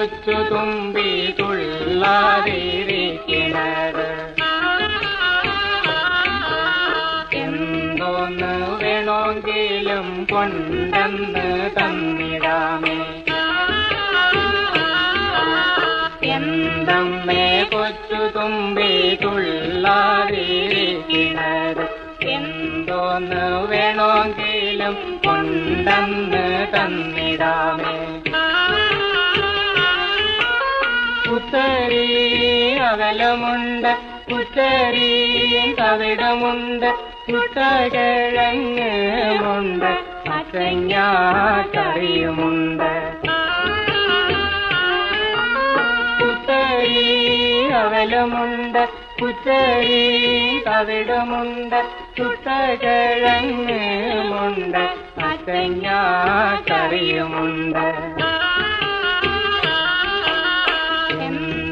കൊച്ചു തുമ്പി തുള്ളാതിരിക്കണത് എന്തോന്ന് വേണമെങ്കിലും കൊണ്ടെന്ന് തന്നിടാമേ. എന്തമ്മേ കൊച്ചു തുമ്പി തുള്ളാതിരിക്കണത് എന്തോന്ന് വേണമെങ്കിലും കൊണ്ടെന്ന് തന്നിടാമേ. പുത്തരി അകലമുണ്ട് പുത്തരി കവിടമുണ്ട് പുത്തകിഴങ്ങുമുണ്ട് അച്ചഞ്ഞാക്കറിയുമുണ്ട് പുത്തരി അകലമുണ്ട് പുത്തരി കവിടമുണ്ട് പുത്തകിഴങ്ങുമുണ്ട് അച്ചഞ്ഞാക്കറിയുമുണ്ട്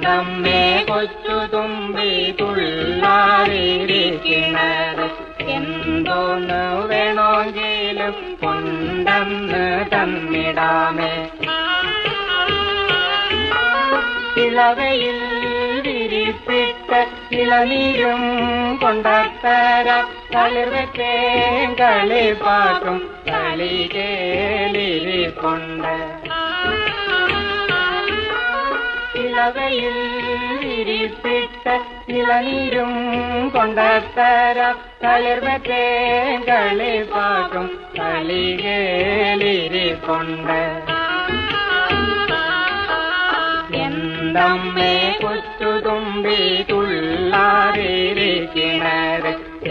എന്തമ്മേ കൊച്ചു തുമ്പി തുള്ളാതിരിക്കണത് എന്തോന്ന് വേണമെങ്കിലും കൊണ്ടെന്ന് തന്നിടാമേ. ഇളവയിൽ വിരിപ്പിട്ട് ഇളനീരും കൊണ്ടത്തര. തളിർവെച്ചേ കളിപ്പാട്ടും കളികേലിരിക്കൊണ്ട് ഇളവയിൽ വിരിപ്പിട്ട് ഇളനീരും കൊണ്ടത്തര തളിർവെച്ചേ കളിപ്പാട്ടും കളികേലിരിക്കൊണ്ട് എന്തമ്മേ കൊച്ചുതുമ്പി തുള്ളാതിരിക്കണത്?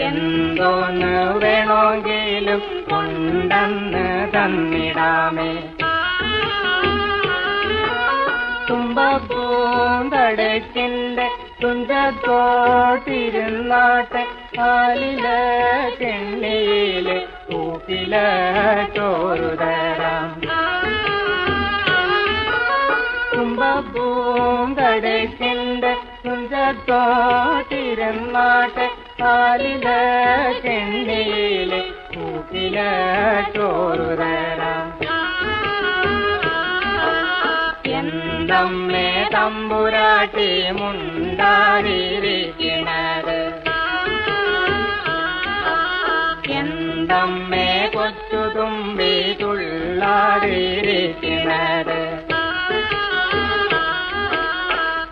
എന്തോന്ന് വേണമെങ്കിലും കൊണ്ടെന്ന് തന്നിടാമേ. തുമ്പപ്പൂന്തടക്കിന്റെ തുഞ്ചത്തോട്ടിരുന്നാട്ടെ കാലില കെണ്ണിയിൽ തൂക്കില ചോറുതരാം തുമ്പപ്പൂന്തടക്കിന്റെ തുഞ്ചത്തോട്ടിരുന്നാട്ടെ കാലില കെണ്ണിയിൽ തൂക്കില ചോറുതരാം തമ്പുരാട്ടി മുണ്ടാടിയിരിക്കണത് എന്തമ്മേ കൊച്ചു തുമ്പി തുള്ളാടിയിരിക്കണത്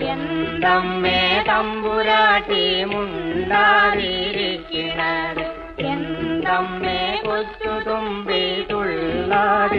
എന്തമ്മേ തമ്പുരാട്ടി മുണ്ടാടിയിരിക്കണത് എന്തമ്മേ കൊച്ചു തുമ്പി തുള്ളാതിരിക്കണത്